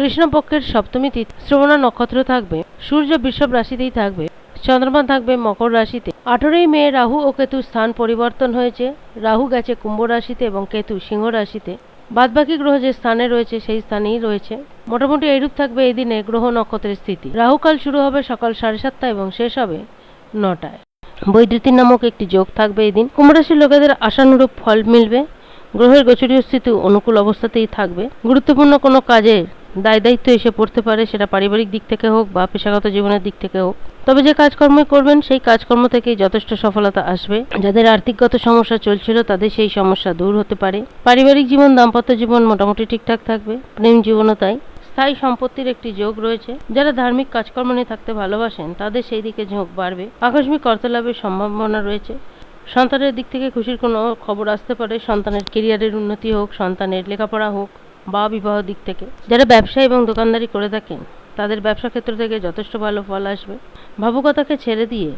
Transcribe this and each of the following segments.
কৃষ্ণপক্ষের সপ্তমী তিথি, শ্রবণা নক্ষত্র থাকবে, সূর্য বৃষভ রাশিতেই থাকবে, চন্দ্রমা থাকবে মকর রাশিতে। আঠেরোই মে রাহু ও কেতু স্থান পরিবর্তন হয়েছে। রাহু গেছে কুম্ভ রাশিতে এবং কেতু সিংহ রাশিতে। বাদবাকি গ্রহ যে স্থানে রয়েছে, সেই স্থানেই রয়েছে। মোটামুটি এইরূপ থাকবে এই দিনে গ্রহ নক্ষত্রের স্থিতি। রাহুকাল শুরু হবে সকাল সাড়ে সাতটা এবং শেষ হবে নটায়। বৈদ্যুতিন নামক একটি যোগ থাকবে এই দিন। কুম্ভ রাশির লোকেদের আশানুরূপ ফল মিলবে। গ্রহের গোচরীয় স্থিতি অনুকূল অবস্থাতেই থাকবে। গুরুত্বপূর্ণ কোনো কাজে দায় দায়িত্ব এসে পড়তে পারে, সেটা পারিবারিক দিক থেকে হোক বা পেশাগত জীবনের দিক থেকে হোক। তবে যে কাজকর্ম করবেন, সেই কাজকর্ম থেকেই যথেষ্ট সফলতা আসবে। যাদের আর্থিকগত সমস্যা চলছিল, তাদের সেই সমস্যা দূর হতে পারে। পারিবারিক জীবন, দাম্পত্য জীবন মোটামুটি ঠিকঠাক থাকবে, প্রেম জীবনও তাই। স্থায়ী সম্পত্তির একটি যোগ রয়েছে। যারা ধার্মিক কাজকর্ম নিয়ে থাকতে ভালোবাসেন, তাদের সেই দিকে ঝোঁক বাড়বে। আকস্মিক অর্থলাভের সম্ভাবনা রয়েছে। সন্তানের দিক থেকে খুশির কোনো খবর আসতে পারে। সন্তানের কেরিয়ারের উন্নতি হোক, সন্তানের লেখাপড়া হোক বা বিবাহ দিক থেকে। যারা ব্যবসা এবং দোকানদারি করে থাকেন, তাদের ব্যবসা ক্ষেত্র থেকে যথেষ্ট ভালো ফল আসবে। ভাবুকতাকে ছেড়ে দিয়ে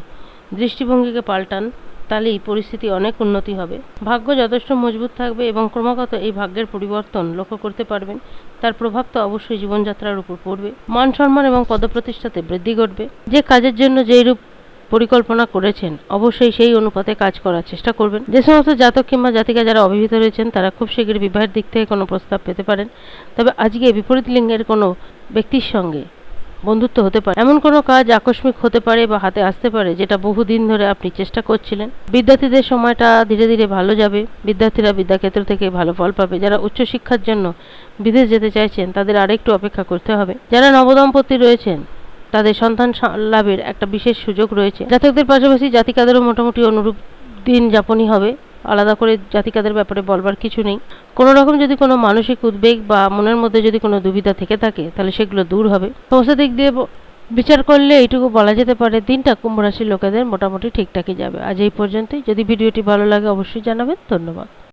দৃষ্টিভঙ্গিকে পাল্টান, তাহলেই পরিস্থিতি অনেক উন্নতি হবে। ভাগ্য যথেষ্ট মজবুত থাকবে এবং ক্রমাগত এই ভাগ্যের পরিবর্তন লক্ষ্য করতে পারবেন। তার প্রভাব তো অবশ্যই জীবনযাত্রার উপর পড়বে। মান সম্মান এবং পদপ্রতিষ্ঠাতে বৃদ্ধি ঘটবে। যে কাজের জন্য যেই রূপ পরিকল্পনা করেছেন, অবশ্যই সেই অনুপাতে কাজ করার চেষ্টা করবেন। যে সমস্ত জাতক কিংবা জাতিকা যারা অবিবাহিত রয়েছেন, তারা খুব শীঘ্রই বিবাহের দিক থেকে কোনো প্রস্তাব পেতে পারেন। তবে আজকে বিপরীত লিঙ্গের কোনো ব্যক্তির সঙ্গে বন্ধুত্ব হতে পারে। এমন কোনো কাজ আকস্মিক হতে পারে বা হাতে আসতে পারে, যেটা বহুদিন ধরে আপনি চেষ্টা করছিলেন। বিদ্যার্থীদের সময়টা ধীরে ধীরে ভালো যাবে। বিদ্যার্থীরা বিদ্যাক্ষেত্র থেকে ভালো ফল পাবে। যারা উচ্চশিক্ষার জন্য বিদেশ যেতে চাইছেন, তাদের আরেকটু অপেক্ষা করতে হবে। যারা নবদম্পতি রয়েছেন তাদের সন্তান লাভের একটা বিশেষ সুযোগ রয়েছে। জাতকদের পাশাপাশি জাতিকাদেরও মোটামুটি অনুরূপ দিন যাপনই হবে। আলাদা করে জাতিকাদের ব্যাপারে বলবার কিছু নেই। কোনো রকম যদি কোনো মানসিক উদ্বেগ বা মনের মধ্যে যদি কোনো দুবিধা থেকে থাকে, তাহলে সেগুলো দূর হবে। সমস্ত দিক দিয়ে বিচার করলে এইটুকু বলা যেতে পারে, দিনটা কুম্ভ রাশির লোকেদের মোটামুটি ঠিকঠাকই যাবে। আজ এই পর্যন্তই। যদি ভিডিওটি ভালো লাগে, অবশ্যই জানাবেন। ধন্যবাদ।